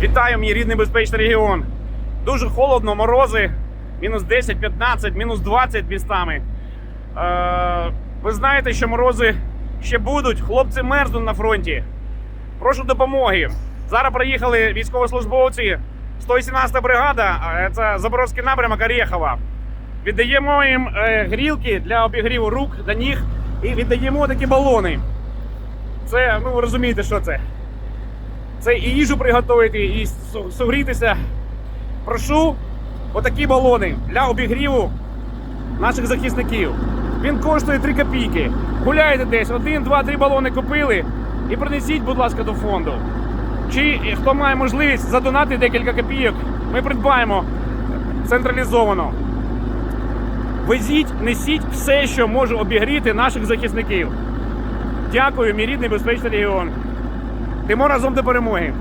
Вітаю, мій рідний безпечний регіон. Дуже холодно, морози, мінус 10, 15, мінус 20 містами. Е, ви знаєте, що морози ще будуть. Хлопці мерзнуть на фронті. Прошу допомоги. Зараз приїхали військовослужбовці 118 бригада, це Запорозький напрямок Орєхова. Віддаємо їм е, грілки для обігріву рук та ніг і віддаємо такі балони. Це, ну ви розумієте, що це. Це і їжу приготувати, і су- согрітися. Прошу отакі балони для обігріву наших захисників. Він коштує 3 копійки. Гуляєте десь, один, два, три балони купили і принесіть, будь ласка, до фонду. Чи е, хто має можливість задонати декілька копійок, ми придбаємо централізовано. Везіть, несіть все, що може обігріти наших захисників. Дякую, мій рідний безпечний регіон. Тимо разом до перемоги.